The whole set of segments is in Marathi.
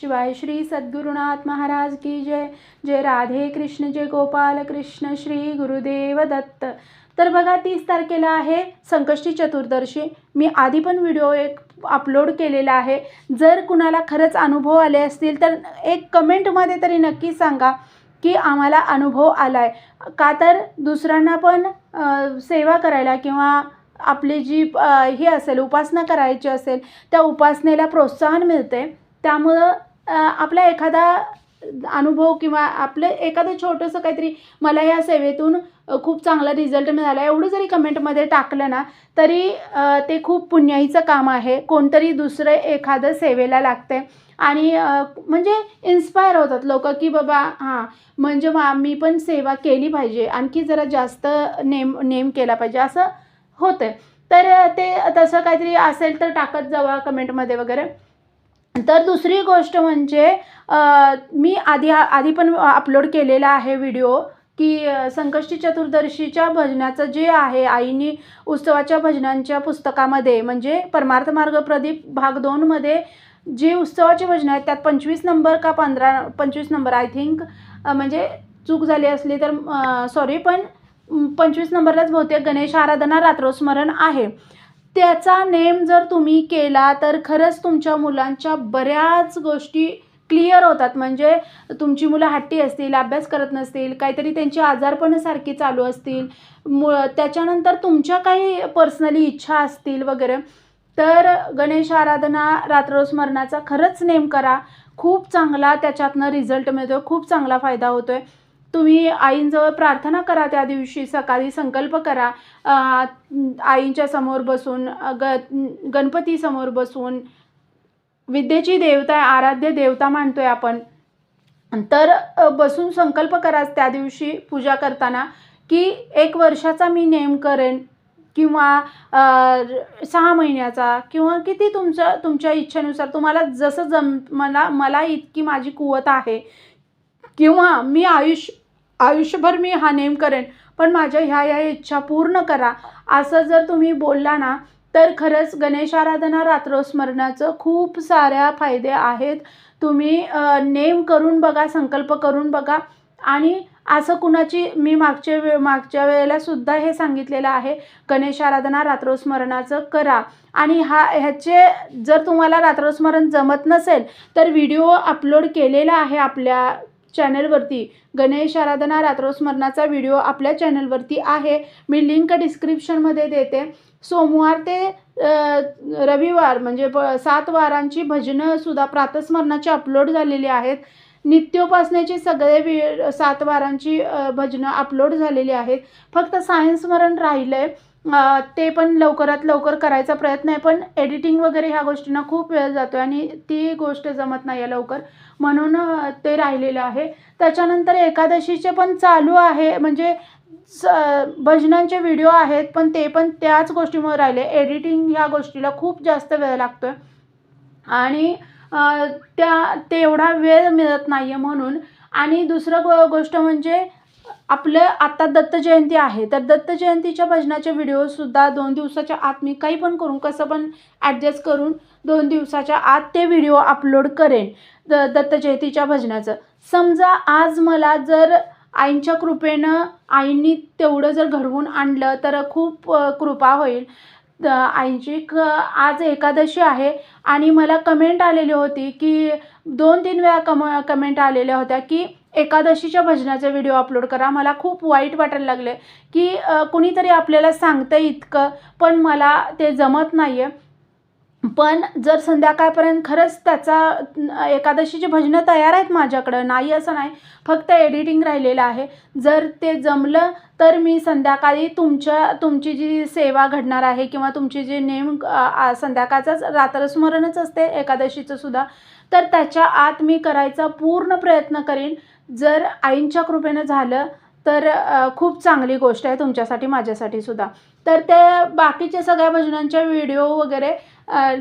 शिवाय श्री सद्गुरुनाथ महाराज की जय. जय राधे कृष्ण जय गोपाल कृष्ण श्री गुरुदेव दत्त. तर बघा तीस तारखेला आहे संकष्टी चतुर्दशी. मी आधी पण व्हिडिओ एक अपलोड केलेला आहे. जर कुणाला खरंच अनुभव आले असतील तर एक कमेंटमध्ये तरी नक्की सांगा की आम्हाला अनुभव आला आहे का तर दुसऱ्यांना पण सेवा करायला किंवा आपली जी ही असेल उपासना करायची असेल त्या उपासनेला प्रोत्साहन मिळते. त्यामुळं आपला एखादा अनुभव किंवा आपलं एखादं छोटंसं काहीतरी मला या सेवेतून खूप चांगला रिझल्ट मिळाला. एवढं जरी कमेंटमध्ये टाकलं ना तरी ते खूप पुण्याईचं काम आहे. कोणतरी दुसरं एखादं सेवेला लागते आणि म्हणजे इन्स्पायर होतात लोक की बाबा हां म्हणजे मा मी पण सेवा केली पाहिजे. आणखी जरा जास्त नेम नेम केला पाहिजे. असं होतं तर ते तसं काहीतरी असेल तर टाकत जावा कमेंटमध्ये वगैरे. तर दुसरी गोष्ट म्हणजे मी आधी आधी पण अपलोड केलेला आहे व्हिडिओ की संकष्टी चतुर्दशीच्या भजनाचं जे आहे आईनी उत्सवाच्या भजनांच्या पुस्तकामध्ये म्हणजे परमार्थ मार्ग प्रदीप भाग दोनमध्ये जे उत्सवाचे भजन आहेत त्यात पंचवीस नंबर का पंधरा पंचवीस नंबर आय थिंक म्हणजे चूक झाली असली तर सॉरी पण पंचवीस नंबरलाच बहुतेक गणेश आराधना रात्रोस्मरण आहे. त्याचा नेम जर तुम्ही केला तर खरंच तुमच्या मुलांच्या बऱ्याच गोष्टी क्लिअर होतात. म्हणजे तुमची मुलं हट्टी असतील अभ्यास करत नसतील काहीतरी त्यांची आजारपणं सारखी चालू असतील. मु त्याच्यानंतर तुमच्या काही पर्सनली इच्छा असतील वगैरे तर गणेश आराधना रात्रस्मरणाचा खरंच नेम करा. खूप चांगला त्याच्यातनं रिझल्ट मिळतो खूप चांगला फायदा होतो आहे तुम्ही आईंजवळ प्रार्थना करा त्या दिवशी सकाळी संकल्प करा. आईंच्या समोर बसून ग गणपतीसमोर बसून विद्येची देवता आहे आराध्य देवता मानतोय आपण. तर बसून संकल्प करा त्या दिवशी पूजा करताना की एक वर्षाचा मी नेम करेन किंवा सहा महिन्याचा किंवा किती तुमच्या तुमच्या इच्छेनुसार तुम्हाला जसं जम मला मला इतकी माझी कुवत आहे किंवा मी आयुष्य आयुष्यभर मी हा नेम करेन. पण माझ्या ह्या ह्या इच्छा पूर्ण करा. असं जर तुम्ही बोलला ना तर खरंच गणेश आराधना रात्रोस्मरणाचं खूप साऱ्या फायदे आहेत. तुम्ही नेम करून बघा संकल्प करून बघा. आणि असं कुणाची मी मागच्या वे मागच्या वेळेला सुद्धा हे सांगितलेलं आहे. गणेश आराधना रात्रोस्मरणाचं करा. आणि हा ह्याचे जर तुम्हाला रात्रोस्मरण जमत नसेल तर व्हिडिओ अपलोड केलेला आहे आपल्या चॅनलवरती. गणेश आराधना रात्रोस्मरणाचा व्हिडिओ आपल्या चॅनलवरती आहे. मी लिंक डिस्क्रिप्शनमध्ये देते. सोमवार ते रविवार म्हणजे ब सात वारांची भजनं सुद्धा प्रातस्मरणाची अपलोड झालेली आहेत. नित्योपासनेची सगळे वि सात वारांची भजनं अपलोड झालेली आहेत. फक्त सायन्समरण राहिलं आहे ते पण लवकरात लवकर करायचा प्रयत्न आहे पण एडिटिंग वगैरे ह्या गोष्टींना खूप वेळ जातो आहे आणि ती गोष्ट जमत नाही आहे लवकर. म्हणून ते राहिलेलं आहे. त्याच्यानंतर एकादशीचे पण चालू आहे म्हणजे स भजनांचे व्हिडिओ आहेत पण ते पण त्याच गोष्टीमुळे राहिले. एडिटिंग ह्या गोष्टीला खूप जास्त वेळ लागतो आहे आणि त्या तेवढा वेळ मिळत नाही आहे म्हणून. आणि दुसरं गो गोष्ट म्हणजे आपलं आत्ता दत्त जयंती आहे. तर दत्त जयंतीच्या भजनाचे व्हिडिओसुद्धा दोन दिवसाच्या आत मी काही पण करून कसं पण ॲडजस्ट करून दोन दिवसाच्या आत ते व्हिडिओ अपलोड करेन. द दत्त जयंतीच्या भजनाचं. समजा आज मला जर आईंच्या कृपेनं आईंनी तेवढं जर घडवून आणलं तर खूप कृपा होईल. द आईंची क आज एकादशी आहे आणि मला कमेंट आलेली होती की दोन तीन वेळा कम कमेंट आलेल्या होत्या की एकादशीच्या भजनाचे व्हिडिओ अपलोड करा. मला खूप वाईट वाटायला लागले की कुणीतरी आपल्याला सांगतं इतकं पण मला ते जमत नाही आहे पण जर संध्याकाळपर्यंत खरंच त्याचा एकादशीची भजनं तयार आहेत माझ्याकडं नाही असं नाही. फक्त एडिटिंग राहिलेलं आहे. जर ते जमलं तर मी संध्याकाळी तुमच्या तुमची जी सेवा घडणार आहे किंवा तुमची जी नेम संध्याकाळचाच रात्रस्मरणच असते एकादशीचं सुद्धा तर त्याच्या आत मी करायचा पूर्ण प्रयत्न करीन. जर आईंच्या कृपेनं झालं तर खूप चांगली गोष्ट आहे तुमच्यासाठी माझ्यासाठी सुद्धा. तर त्या बाकीच्या सगळ्या भजनांच्या व्हिडिओ वगैरे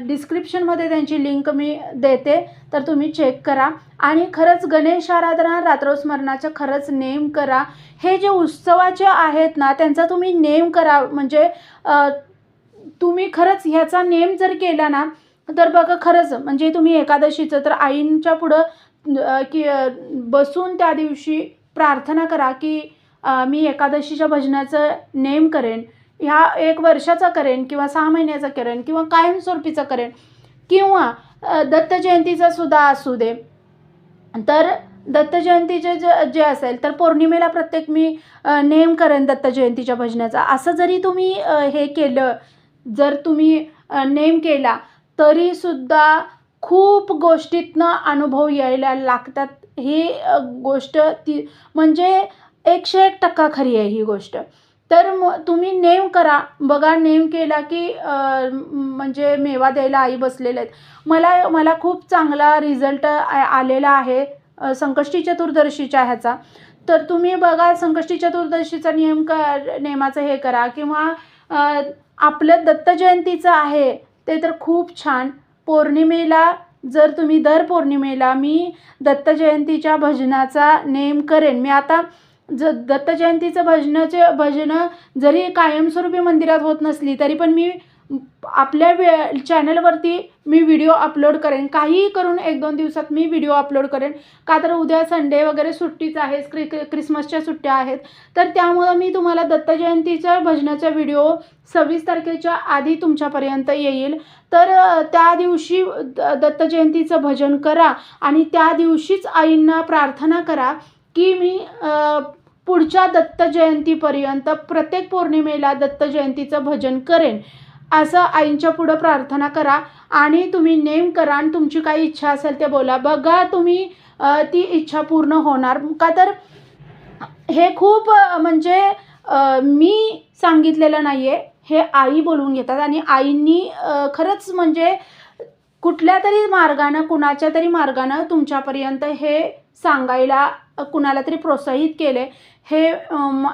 डिस्क्रिप्शनमध्ये त्यांची लिंक मी देते तर तुम्ही चेक करा. आणि खरंच गणेश आराधना रात्रोस्मरणाचं खरंच नेम करा. हे जे उत्सवाचे आहेत ना त्यांचा तुम्ही नेम करा. म्हणजे तुम्ही खरंच ह्याचा नेम जर केला ना तर बघा खरंच म्हणजे तुम्ही एकादशीचं तर आईंच्या पुढं की बसून त्या दिवशी प्रार्थना करा की मी एकादशीच्या भजनाचं नेम करेन ह्या एक वर्षाचा करेन किंवा सहा महिन्याचा करेन किंवा कायमस्वरूपीचा करेन किंवा दत्त जयंतीचा सुद्धा असू दे. तर दत्त जयंतीचे जे जे असेल तर पौर्णिमेला प्रत्येक मी नेम करेन दत्त जयंतीच्या भजनाचा. असं जरी तुम्ही हे केलं जर तुम्ही नेम केला तरीसुद्धा खूप गोष्टीतनं अनुभव यायला लागतात. ही गोष्ट ती म्हणजे एकशे एक टक्का खरी आहे ही गोष्ट. तर मग तुम्ही नेम करा. बघा नेम केला की म्हणजे मेवा द्यायला आई बसलेले आहेत. मला मला खूप चांगला रिझल्ट आलेला आहे संकष्टी चतुर्दशीच्या ह्याचा. तर तुम्ही बघा संकष्टी चतुर्दशीचा नियम क नेमाचं हे करा किंवा आपलं दत्त जयंतीचं आहे ते तर खूप छान. पौर्णिमेला जर तुम्ही दर पौर्णिमेला मी दत्त जयंतीच्या भजनाचा नेम करेन. मी आता ज दत्त जयंतीचं भजनाचे भजनं जरी कायमस्वरूपी मंदिरात होत नसली तरी पण मी आपल्या वे चॅनलवरती मी व्हिडिओ अपलोड करेन. काहीही करून एक दोन दिवसात मी व्हिडिओ अपलोड करेन. का तर उद्या संडे वगैरे सुट्टीच आहे क्रि क्रिसमसच्या सुट्ट्या आहेत. तर त्यामुळं मी तुम्हाला दत्त जयंतीच्या भजनाचा व्हिडिओ सव्वीस तारखेच्या आधी तुमच्यापर्यंत येईल. तर त्या दिवशी द दत्त जयंतीचं भजन करा आणि त्या दिवशीच आईंना प्रार्थना करा की मी पुढच्या दत्तजयंतीपर्यंत प्रत्येक पौर्णिमेला दत्त जयंतीचं भजन करेन. असं आईंच्या पुढं प्रार्थना करा आणि तुम्ही नेम करा आणि तुमची काही इच्छा असेल ते बोला. बघा तुम्ही ती इच्छा पूर्ण होणार. का तर हे खूप म्हणजे मी सांगितलेलं नाही आहे हे आई बोलवून घेतात आणि आईंनी खरंच म्हणजे कुठल्या तरी मार्गानं कुणाच्या तरी मार्गानं तुमच्यापर्यंत हे सांगायला कुणाला तरी प्रोत्साहित केले हे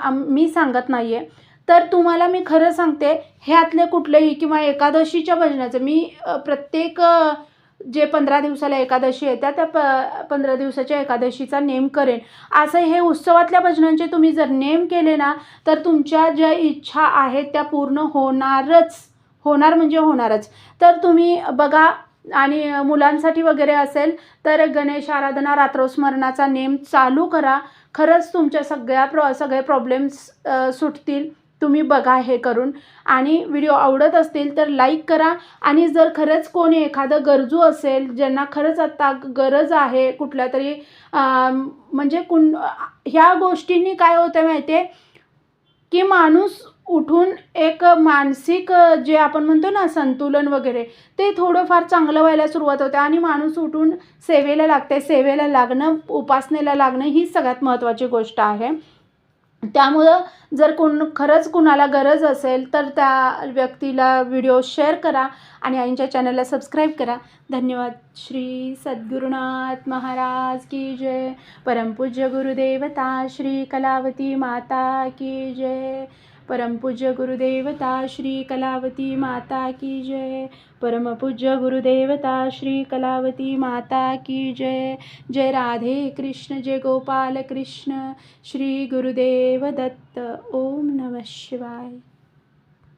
मी सांगत नाही आहे तर तुम्हाला मी खरं सांगते ह्यातले कुठलेही किंवा एकादशीच्या भजनाचं मी प्रत्येक जे पंधरा दिवसाला एकादशी येत्या त्या प पंधरा दिवसाच्या एकादशीचा नेम करेन. असं हे उत्सवातल्या भजनांचे तुम्ही जर नेम केले ना तर तुमच्या ज्या इच्छा आहेत त्या पूर्ण होणारच. होणार म्हणजे होणारच. तर तुम्ही बघा आणि मुलांसाठी वगैरे असेल तर गणेश आराधना रात्रोस्मरणाचा नेम चालू करा. खरंच तुमच्या सगळ्या प्रॉ सगळे प्रॉब्लेम्स सुटतील. तुम्ही बघा हे करून. आणि व्हिडिओ आवडत असतील तर लाईक करा. आणि जर खरंच कोणी एखादं गरजू असेल ज्यांना खरंच आत्ता गरज आहे कुठल्या तरी म्हणजे कुण ह्या गोष्टींनी काय होतं माहिती आहे की माणूस उठून एक मानसिक जे आपण म्हणतो ना संतुलन वगैरे ते थोडंफार चांगलं व्हायला सुरुवात होते. आणि माणूस उठून सेवेला लागते सेवेला लागणं उपासनेला लागणं ही सगळ्यात महत्त्वाची गोष्ट आहे. त्यामुळं जर कोण खरंच कुणाला गरज असेल तर त्या व्यक्तीला व्हिडिओ शेअर करा आणि आईंच्या चॅनलला सबस्क्राईब करा. धन्यवाद. श्री सद्गुरुनाथ महाराज की जय. परमपूज्य गुरुदेवता श्री कलावती माता की जय. परमपूज्य गुरुदेवता श्री कलावती माता की जय। परमपूज्य गुरुदेवता श्री कलावती माता की जय। जय राधे कृष्ण जय गोपाल कृष्ण। श्री गुरुदेव दत्त ओम नमः शिवाय।